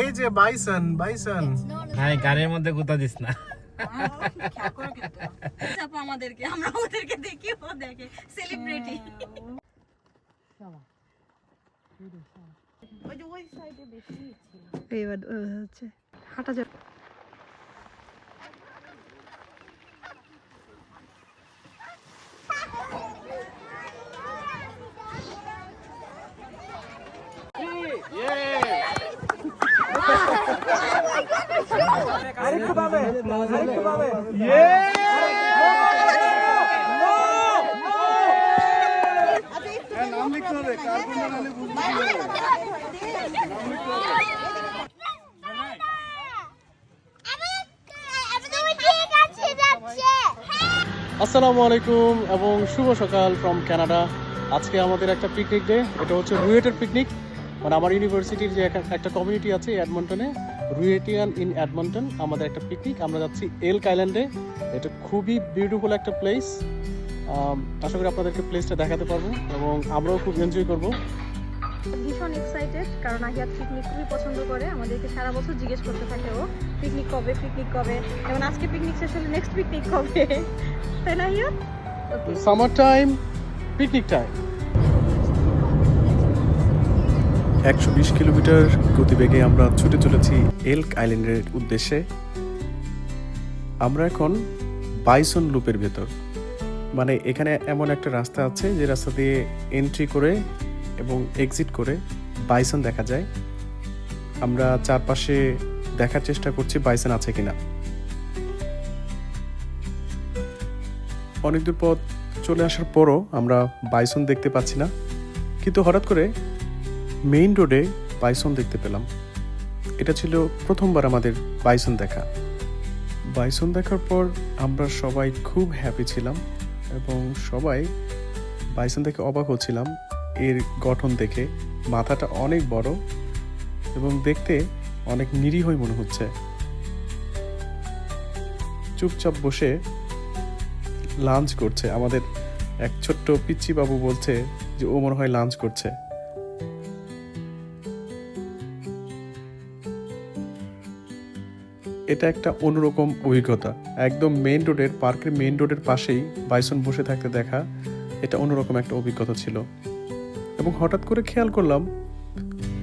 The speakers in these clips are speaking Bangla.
এই যে বাইসন বাইসন। ভাই গাড়ির মধ্যে গুতা দিস না। আমাদেরকে আমরা ওদেরকে দেখি ও দেখে। সেলিব্রিটি এইবার হচ্ছে হাঁটা যাবে। আসসালামু আলাইকুম এবং শুভ সকাল ফ্রম কানাডা আজকে আমাদের একটা পিকনিক ডে এটা হচ্ছে রুয়েটের পিকনিক মানে আমার ইউনিভার্সিটির যে একটা- একটা কমিউনিটি আছে অ্যাডমন্টনে রুয়েটিয়ান ইন অ্যাডমন্টন আমাদের একটা পিকনিক আমরা যাচ্ছি এল আইল্যান্ডে এটা খুবই বিউটিফুল একটা প্লেস আশা করি আপনাদেরকে প্লেসটা দেখাতে পারব এবং আমরাও খুব এনজয় করব। ভীষণ এক্সাইটেড কারণ আহিয়াত পিকনিক খুবই পছন্দ করে। আমাদেরকে সারা বছর জিজ্ঞেস করতে থাকে ও পিকনিক কবে পিকনিক কবে? যেমন আজকে পিকনিক শেষ হলে নেক্সট পিকনিক কবে? তাই না আহিয়াত? সামার টাইম পিকনিক টাইম একশো বিশ কিলোমিটার গতিবেগে আমরা ছুটে চলেছি এলক আইল্যান্ডের উদ্দেশ্যে। আমরা এখন বাইসন লুপের ভেতর। মানে এখানে এমন একটা রাস্তা আছে যে রাস্তা দিয়ে এন্ট্রি করে এবং এক্সিট করে বাইসন দেখা যায়। আমরা চারপাশে দেখার চেষ্টা করছি বাইসন আছে কিনা। অনেক দূর পথ চলে আসার পরও আমরা বাইসন দেখতে পাচ্ছি না। কিন্তু হঠাৎ করে মেইন রোডে বাইসন দেখতে পেলাম। এটা ছিল প্রথমবার আমাদের বাইসন দেখা। বাইসন দেখার পর আমরা সবাই খুব হ্যাপি ছিলাম এবং সবাই বাইসন দেখে অবাক হচ্ছিলাম। এর গঠন দেখে মাথাটা অনেক বড় এবং দেখতে অনেক নিরীহই মনে হচ্ছে। চুপচাপ বসে লাঞ্চ করছে। আমাদের এক ছোট্ট পিচ্চি বাবু বলছে যে, ও মনে হয় লাঞ্চ করছে। এটা একটা অন্যরকম অভিজ্ঞতা। একদম মেন রোডের পার্কের মেইন রোডের পাশেই বাইসন বসে থাকতে দেখা, এটা অন্যরকম একটা অভিজ্ঞতা ছিল। এবং হঠাৎ করে খেয়াল করলাম,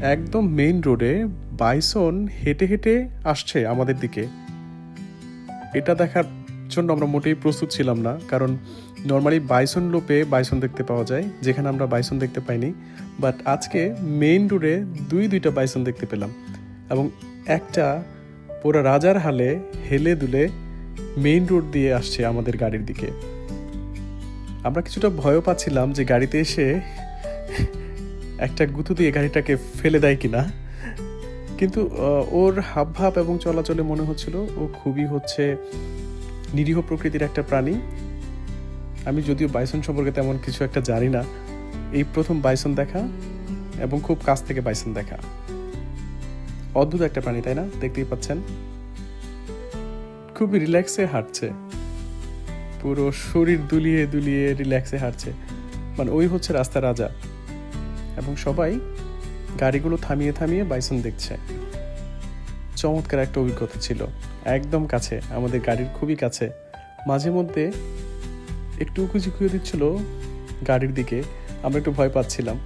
একদম মেইন রোডে বাইসন হেঁটে হেঁটে আসছে আমাদের দিকে। এটা দেখার জন্য আমরা মোটেই প্রস্তুত ছিলাম না, কারণ নর্মালি বাইসন লোপে বাইসন দেখতে পাওয়া যায়, যেখানে আমরা বাইসন দেখতে পাইনি। বাট আজকে মেইন রোডে দুই, দুইটা বাইসন দেখতে পেলাম। এবং একটা পুরো রাজার হালে হেলে দুলে মেইন রোড দিয়ে আসছে আমাদের গাড়ির দিকে। আমরা কিছুটা ভয়ও পাচ্ছিলাম যে গাড়িতে এসে একটা গুঁতো দিয়ে গাড়িটাকে ফেলে দেয় কিনা। কিন্তু ওর হাবভাব এবং চলাচলে মনে হচ্ছিল ও খুবই হচ্ছে নিরীহ প্রকৃতির একটা প্রাণী। আমি যদিও বাইসন সম্পর্কে তেমন কিছু একটা জানি না। এই প্রথম বাইসন দেখা এবং খুব কাছ থেকে বাইসন দেখা। অদ্ভুত একটা প্রাণী, তাই না? দেখতেই পাচ্ছেন। খুবই রিল্যাক্সে হাঁটছে। পুরো শরীর দুলিয়ে দুলিয়ে রিল্যাক্সে হাঁটছে। মানে ওই হচ্ছে রাস্তা রাজা। এবং সবাই গাড়িগুলো থামিয়ে থামিয়ে বাইসন দেখছে। চমৎকার একটা অভিজ্ঞতা ছিল। একদম কাছে। আমাদের গাড়ির খুবই কাছে। মাঝে মধ্যে একটু উকুঝুঁকুয়ে দিচ্ছিল গাড়ির দিকে। আমরা একটু ভয় পাচ্ছিলাম।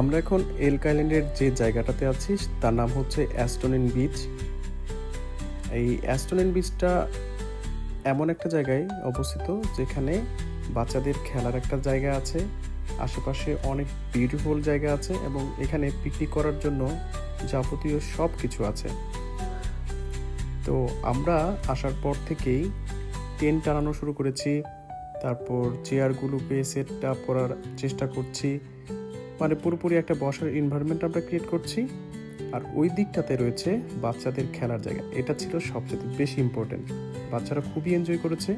আমরা এখন এলক আইল্যান্ডের যে জায়গাটাতে আছি, তার নাম হচ্ছে অ্যাস্টোনিন বিচ। এই অ্যাস্টোনিন বিচটা এমন একটা জায়গায় অবস্থিত যেখানে বাচ্চাদের খেলার একটা জায়গা আছে, আশেপাশে অনেক বিউটিফুল জায়গা আছে এবং এখানে পিকনিক করার জন্য যাবতীয় সব কিছু আছে। তো আমরা আসার পর থেকেই টেন্ট টানানো শুরু করেছি, তারপর চেয়ারগুলোকে সেট আপ করার চেষ্টা করছি মানে পুরোপুরি একটা বসার এনভায়রনমেন্ট আমরা ক্রিয়েট করছি। আর ওই দিকটাতে রয়েছে বাচ্চাদের খেলার জায়গা। এটা ছিল সবচেয়ে বেশি ইম্পর্টেন্ট বাচ্চারা খুবই এনজয় করেছে।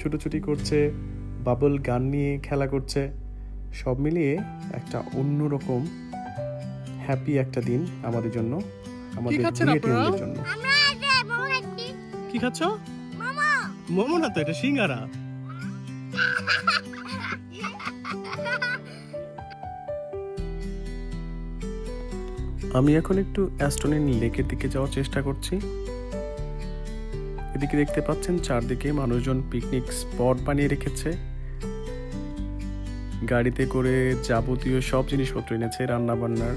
ছুটোছুটি করছে বাবল গান নিয়ে খেলা করছে। সব মিলিয়ে একটা অন্যরকম হ্যাপি একটা দিন আমাদের জন্য আমাদের ক্রিয়েটিভদের জন্য। কি খাচ্ছ? মোমো। না তো এটা সিঙ্গারা। আমি এখন একটু অ্যাস্টোনিন লেকের দিকে যাওয়ার চেষ্টা করছি। এদিকে দেখতে পাচ্ছেন চারদিকে মানুষজন পিকনিক স্পট বানিয়ে রেখেছে। গাড়িতে করে যাবতীয় সব জিনিসপত্র এনেছে রান্না বান্নার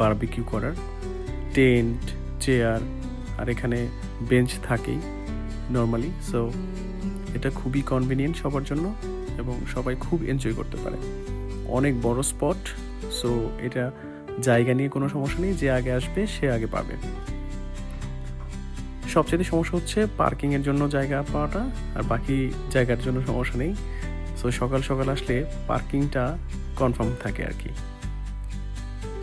বারবিকিউ করার, টেন্ট, চেয়ার, আর এখানে বেঞ্চ থাকেই নর্মালি সো এটা খুবই কনভিনিয়েন্ট সবার জন্য এবং সবাই খুব এনজয় করতে পারে। অনেক বড় স্পট সো এটা জায়গা নিয়ে কোনো সমস্যা নেই যে আগে আসবে সে আগে পাবে। সবচেয়ে সমস্যা হচ্ছে পার্কিং এর জন্য জায়গা পাওয়াটা আর বাকি জায়গার জন্য সমস্যা নেই। সো সকাল সকাল আসলে পার্কিংটা কনফার্ম থাকে আর কি।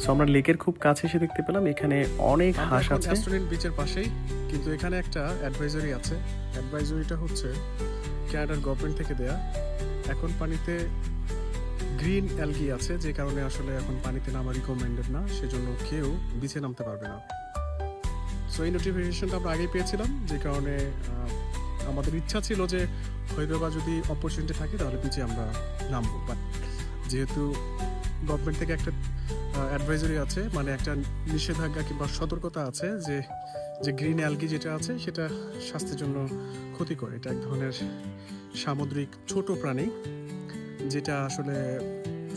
সো আমরা লেকের খুব কাছে এসে দেখতে পেলাম এখানে অনেক হাঁস আছে। অ্যাস্টোনিন বিচের পাশেই কিন্তু এখানে একটা অ্যাডভাইজরি আছে। অ্যাডভাইজরিটা হচ্ছে ক্যানাডার গভর্নমেন্ট থেকে দেয়া। এখন পানিতে গ্রিন অ্যালগি আছে, যে কারণে আসলে এখন পানিতে নামা রিকমেন্ডেড না, সেজন্য কেউ বিছে নামতে পারবে না। সো এই নোটিফিকেশনটা আমরা আগেই পেয়েছিলাম, যে কারণে আমাদের ইচ্ছা ছিল যে হয়তো বা যদি অপরচুনিটি থাকে, তাহলে বিচে আমরা নামবো। বাট যেহেতু গভর্নমেন্ট থেকে একটা অ্যাডভাইজারি আছে মানে একটা নিষেধাজ্ঞা কিংবা সতর্কতা আছে, যে যে গ্রিন অ্যালগি যেটা আছে, সেটা স্বাস্থ্যের জন্য ক্ষতিকর। এটা এক ধরনের সামুদ্রিক ছোট প্রাণী। যেটা আসলে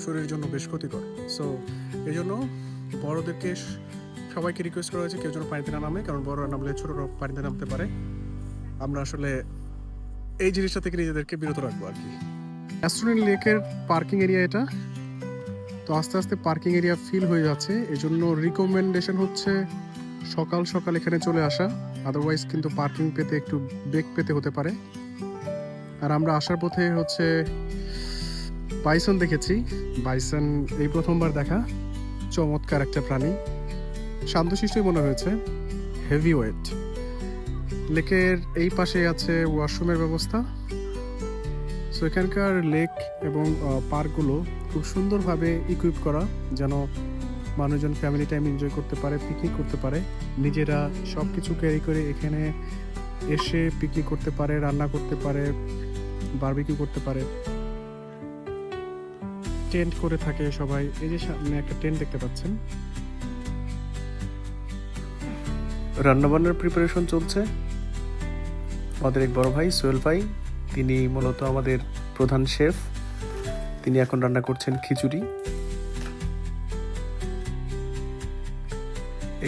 শরীরের জন্য বেশ ক্ষতিকর। সো এই জন্য বড়োদেরকে সবাইকে রিকোয়েস্ট করা হয়েছে কেউ যেন পানিতে না নামে, কারণ বড়রা নামলে ছোটরা পানিতে নামতে পারে। আমরা আসলে এই জিনিসটা থেকে নিজেদেরকে বিরত রাখব আর কি। অ্যাস্ট্রোনিন লেকের পার্কিং এরিয়া এটা। তো আস্তে আস্তে পার্কিং এরিয়া ফিল হয়ে যাচ্ছে। এই জন্য রিকমেন্ডেশন হচ্ছে সকাল সকাল এখানে চলে আসা। আদারওয়াইজ কিন্তু পার্কিং পেতে একটু বেগ পেতে হতে পারে। আর আমরা আসার পথে হচ্ছে বাইসন দেখেছি। বাইসন, এই প্রথমবার দেখা। চমৎকার একটা প্রাণী। শান্তশিষ্টই মনে হয়েছে। হেভি ওয়েট লেকের এই পাশে আছে ওয়াশরুমের ব্যবস্থা। সো এখানকার লেক এবং পার্কগুলো খুব সুন্দরভাবে ইকুইপ করা, যেন মানুষজন ফ্যামিলি টাইম এনজয় করতে পারে পিকনিক করতে পারে। নিজেরা সব কিছু ক্যারি করে এখানে এসে পিকনিক করতে পারে, রান্না করতে পারে বারবিকিউ করতে পারে। টেন্ট করে থাকে সবাই। এই যে সামনে একটা টেন্ট দেখতে পাচ্ছেন। রান্নাবান্নার প্রিপারেশন চলছে। আমাদের এক বড় ভাই, সোহেল ভাই, তিনি মূলত আমাদের প্রধান শেফ তিনি এখন রান্না করছেন খিচুড়ি।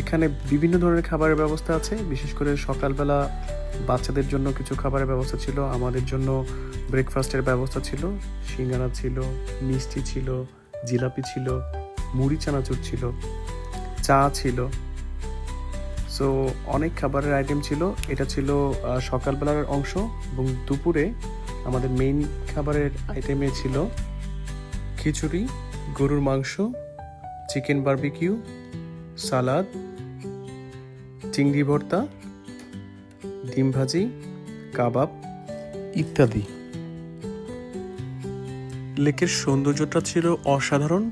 এখানে বিভিন্ন ধরনের খাবারের ব্যবস্থা আছে, বিশেষ করে সকালবেলা বাচ্চাদের জন্য কিছু খাবারের ব্যবস্থা ছিল, আমাদের জন্য ব্রেকফাস্টের ব্যবস্থা ছিল, সিঙ্গারা ছিল, মিষ্টি ছিল, জিলাপি ছিল, মুড়ি, চানাচুর ছিল, চা ছিল। সো অনেক খাবারের আইটেম ছিল। এটা ছিল সকালবেলার অংশ এবং দুপুরে আমাদের মেইন খাবারের আইটেমে ছিল খিচুড়ি, গরুর মাংস চিকেন বারবিকিউ সালাদ চিংড়ি ভর্তা ডিম ভাজি, কাবাব ইত্যাদি। লেকের সৌন্দর্যটা ছিল অসাধারণ।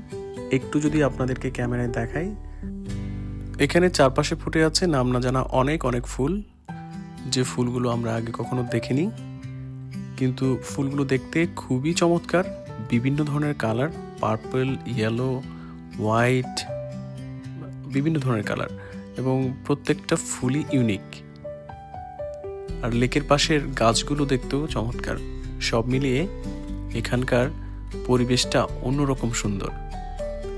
একটু যদি আপনাদেরকে ক্যামেরায় দেখাই। এখানে চারপাশে ফুটে আছে নাম না জানা অনেক অনেক ফুল। যে ফুলগুলো আমরা আগে কখনো দেখিনি। কিন্তু ফুলগুলো দেখতে খুবই চমৎকার। বিভিন্ন ধরনের কালার, পার্পল, ইয়েলো, হোয়াইট, বিভিন্ন ধরনের কালার। এবং প্রত্যেকটা ফুলই ইউনিক। আর লেকের পাশের গাছগুলো দেখতেও চমৎকার। সব মিলিয়ে এখানকার পরিবেশটা অন্যরকম সুন্দর।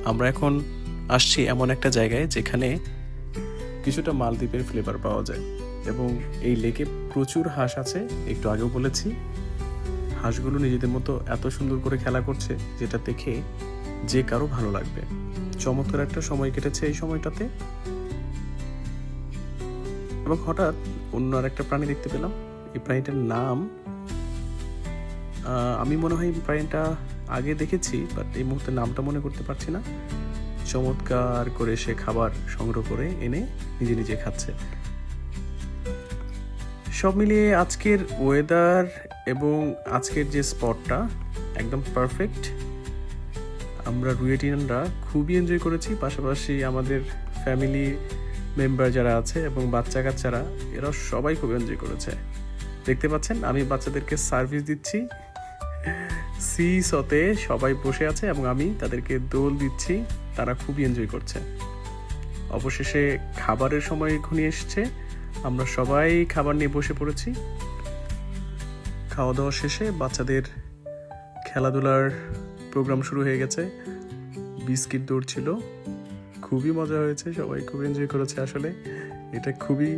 আমরা এখন আসছি এমন একটা জায়গায় যেখানে কিছুটা মালদ্বীপের ফ্লেভার পাওয়া যায় এবং এই লেকে প্রচুর হাঁস আছে। একটু আগেও বলেছি, হাঁসগুলো নিজেদের মতো এত সুন্দর করে খেলা করছে যেটা দেখে যে কারও ভালো লাগবে। চমৎকার একটা সময় কেটেছে এই সময়টাতে। এবং হঠাৎ অন্য আর একটা প্রাণী দেখতে পেলাম। এই প্রাণীটার নাম আমি মনে হয় প্রাণীটা আগে দেখেছি বাট এই মুহূর্তে নামটা মনে করতে পারছি না। চমৎকার করে সে খাবার সংগ্রহ করে এনে নিজে নিজে খাচ্ছে। সব মিলিয়ে আজকের ওয়েদার এবং আজকের যে স্পটটা একদম পারফেক্ট আমরা রুয়েটিয়ানরা খুবই এনজয় করেছি, পাশাপাশি আমাদের ফ্যামিলি মেম্বার যারা আছে এবং বাচ্চা কাচ্চারা এরা সবাই খুব এনজয় করেছে। দেখতে পাচ্ছেন, আমি বাচ্চাদেরকে সার্ভিস দিচ্ছি। সি সতে সবাই বসে আছে এবং আমি তাদেরকে দোল দিচ্ছি। তারা খুবই এনজয় করছে। অবশেষে খাবারের সময় ঘনিয়ে এসেছে। আমরা সবাই খাবার নিয়ে বসে পড়েছি। খাওয়া দাওয়া শেষে বাচ্চাদের খেলাধুলার প্রোগ্রাম শুরু হয়ে গেছে। বিস্কিট দৌড় ছিল। খুবই মজা হয়েছে, সবাই খুব এনজয় করেছে আসলে। এটা খুবই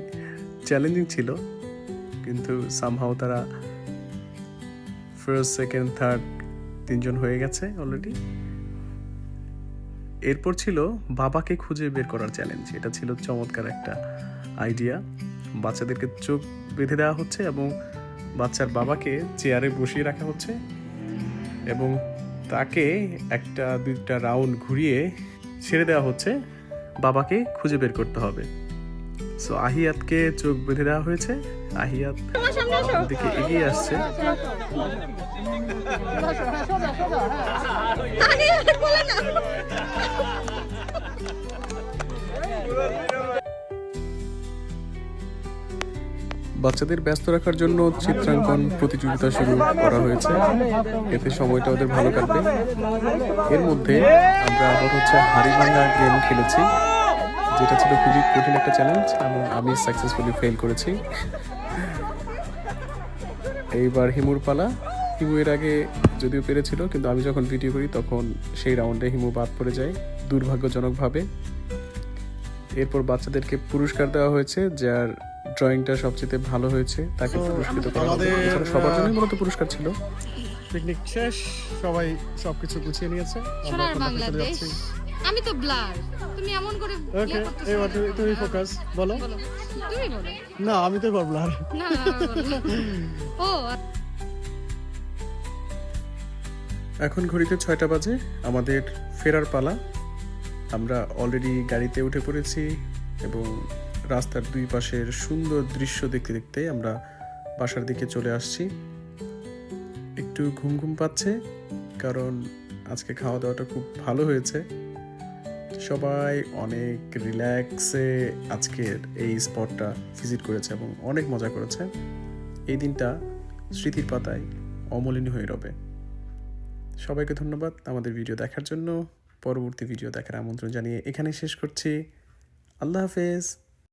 চ্যালেঞ্জিং ছিল, কিন্তু সামহাও তারা ফার্স্ট সেকেন্ড থার্ড তিনজন হয়ে গেছে অলরেডি এরপর ছিল বাবাকে খুঁজে বের করার চ্যালেঞ্জ এটা ছিল চমৎকার একটা আইডিয়া বাচ্চাদেরকে চোখ বেঁধে দেওয়া হচ্ছে এবং বাচ্চার বাবাকে চেয়ারে বসিয়ে রাখা হচ্ছে এবং তাকে একটা দুইটা রাউন্ড ঘুরিয়ে ছেড়ে দেওয়া হচ্ছে, বাবাকে খুঁজে বের করতে হবে। সো আহিয়াতকে চোখ বেঁধে দেওয়া হয়েছে। আহিয়াত দিকে এগিয়ে আসছে। বাচ্চাদের ব্যস্ত রাখার জন্য চিত্রাঙ্কন প্রতিযোগিতা শুরু করা হয়েছে। এতে সময়টা ওদের ভালো কাটবে। এর মধ্যে আমরা আবার হচ্ছে হাড়ি ভাঙা গেম খেলেছি, যেটা ছিল খুবই কঠিন একটা চ্যালেঞ্জ এবং আমি সাকসেসফুলি ফেল করেছি। এইবার হিমুর পালা। হিমু এর আগে যদিও পেরেছিল, কিন্তু আমি যখন ভিডিও করি, তখন সেই রাউন্ডে হিমু বাদ পড়ে যায়, দুর্ভাগ্যজনকভাবে। এরপর বাচ্চাদেরকে পুরস্কার দেওয়া হয়েছে, যার ড্রয়িংটা সবচেয়ে ভালো হয়েছে তাকে পুরস্কৃত করা এছাড়া সবার জন্য মূলত পুরস্কার ছিল। পিকনিক শেষ সবাই সবকিছু গুছিয়ে নিয়েছে। সোনার বাংলাদেশ। আমি তো ব্লার। তুমি এমন করে ইয়ে ওকে করতেছো এবার তুমি তুমি ফোকাস বলো। তুমি বলো। না আমি তো পারব না না। ও এখন ঘড়িতে ছয়টা বাজে আমাদের ফেরার পালা। আমরা অলরেডি গাড়িতে উঠে পড়েছি এবং রাস্তার দুই পাশের সুন্দর দৃশ্য দেখতে দেখতে আমরা বাসার দিকে চলে আসছি। একটু ঘুম ঘুম পাচ্ছে, কারণ আজকে খাওয়া দাওয়াটা খুব ভালো হয়েছে। সবাই অনেক রিল্যাক্সে আজকের এই স্পটটা ভিজিট করেছে এবং অনেক মজা করেছে। এই দিনটা স্মৃতির পাতায় অমলিন হয়ে রবে। সবাইকে ধন্যবাদ আমাদের ভিডিও দেখার জন্য। পরবর্তী ভিডিও দেখার আমন্ত্রণ জানিয়ে এখানে শেষ করছি। আল্লাহ হাফেজ।